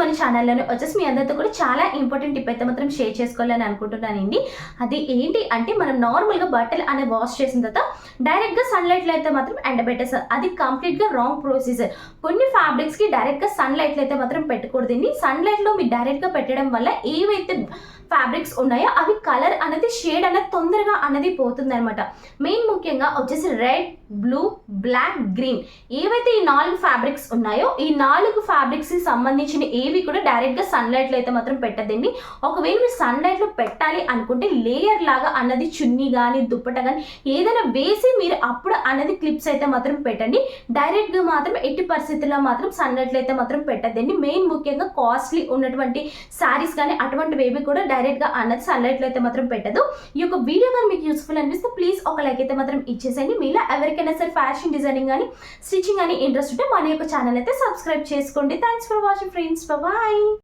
మన ఛానల్లోనే వచ్చేసి మీ అందరితో కూడా చాలా ఇంపార్టెంట్ టిప్ అయితే మాత్రం షేర్ చేసుకోవాలని అనుకుంటున్నానండి. అది ఏంటి అంటే మనం నార్మల్గా బట్టలు అనే వాష్ చేసిన తర్వాత డైరెక్ట్గా సన్లైట్లో అయితే మాత్రం ఎండబెట్టేస్తారు అది కంప్లీట్గా రాంగ్ ప్రొసీజర్ కొన్ని ఫ్యాబ్రిక్స్కి డైరెక్ట్గా సన్లైట్లో అయితే మాత్రం పెట్టకూడదండి సన్లైట్లో మీరు డైరెక్ట్గా పెట్టడం వల్ల ఏవైతే ఫ్యాబ్రిక్స్ ఉన్నాయో అవి కలర్ అనేది షేడ్ అనేది తొందరగా అనేది పోతుంది అనమాట మెయిన్ ముఖ్యంగా వచ్చేసి రెడ్ బ్లూ బ్లాక్ గ్రీన్ ఏవైతే ఈ నాలుగు ఫ్యాబ్రిక్స్ ఉన్నాయో ఈ నాలుగు ఫ్యాబ్రిక్స్ సంబంధించిన ఏవి కూడా డైరెక్ట్గా సన్లైట్లో అయితే మాత్రం పెట్టదండి ఒకవేళ మీరు సన్లైట్లో పెట్టాలి అనుకుంటే లేయర్ లాగా అన్నది చున్నీ కానీ దుప్పట కానీ ఏదైనా వేసి మీరు అప్పుడు అన్నది క్లిప్స్ అయితే మాత్రం పెట్టండి. డైరెక్ట్గా మాత్రం ఎట్టి పరిస్థితుల్లో మాత్రం సన్లైట్లో అయితే మాత్రం పెట్టద్దండి. మెయిన్ ముఖ్యంగా కాస్ట్లీ ఉన్నటువంటి శారీస్ కానీ అటువంటివి ఏవి కూడా డైరెక్ట్గా అన్నది సన్లైట్లో అయితే మాత్రం పెట్టదు. ఈ యొక్క వీడియో కానీ మీకు యూస్ఫుల్ అనిపిస్తే ప్లీజ్ ఒక లైక్ అయితే మాత్రం ఇచ్చేసేయండి. మీలో ఎవరికైనా సరే ఫ్యాషన్ డిజైనింగ్ కానీ స్టిచ్చింగ్ కానీ ఇంట్రెస్ట్ ఉంటే మన యొక్క ఛానల్ అయితే సబ్స్క్రైబ్ చేసుకోండి. Thanks for watching friends bye